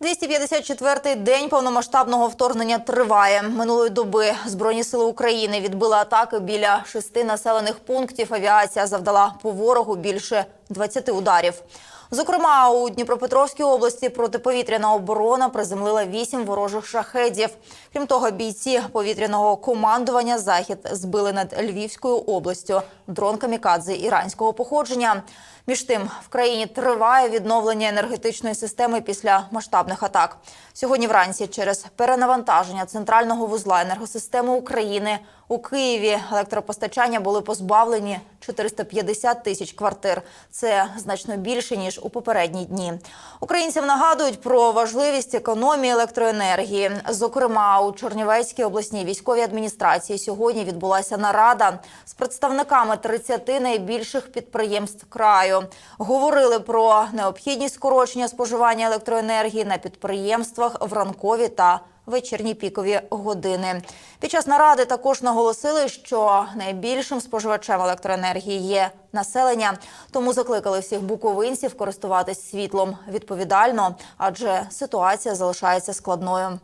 254-й день повномасштабного вторгнення триває. Минулої доби Збройні сили України відбили атаки біля шести населених пунктів. Авіація завдала по ворогу більше 20 ударів. Зокрема, у Дніпропетровській області протиповітряна оборона приземлила вісім ворожих шахедів. Крім того, бійці повітряного командування захід збили над Львівською областю дрон камікадзе іранського походження. Між тим, в країні триває відновлення енергетичної системи після масштабних атак. Сьогодні вранці через перенавантаження центрального вузла енергосистеми України у Києві електропостачання були позбавлені 450 тисяч квартир. Це значно більше ніж у попередні дні. Українцям нагадують про важливість економії електроенергії. Зокрема, у Чернівецькій обласній військовій адміністрації сьогодні відбулася нарада з представниками 30 найбільших підприємств краю. Говорили про необхідність скорочення споживання електроенергії на підприємствах в ранкові та вечірні пікові години. Під час наради також наголосили, що найбільшим споживачем електроенергії є населення, тому закликали всіх буковинців користуватись світлом відповідально, адже ситуація залишається складною.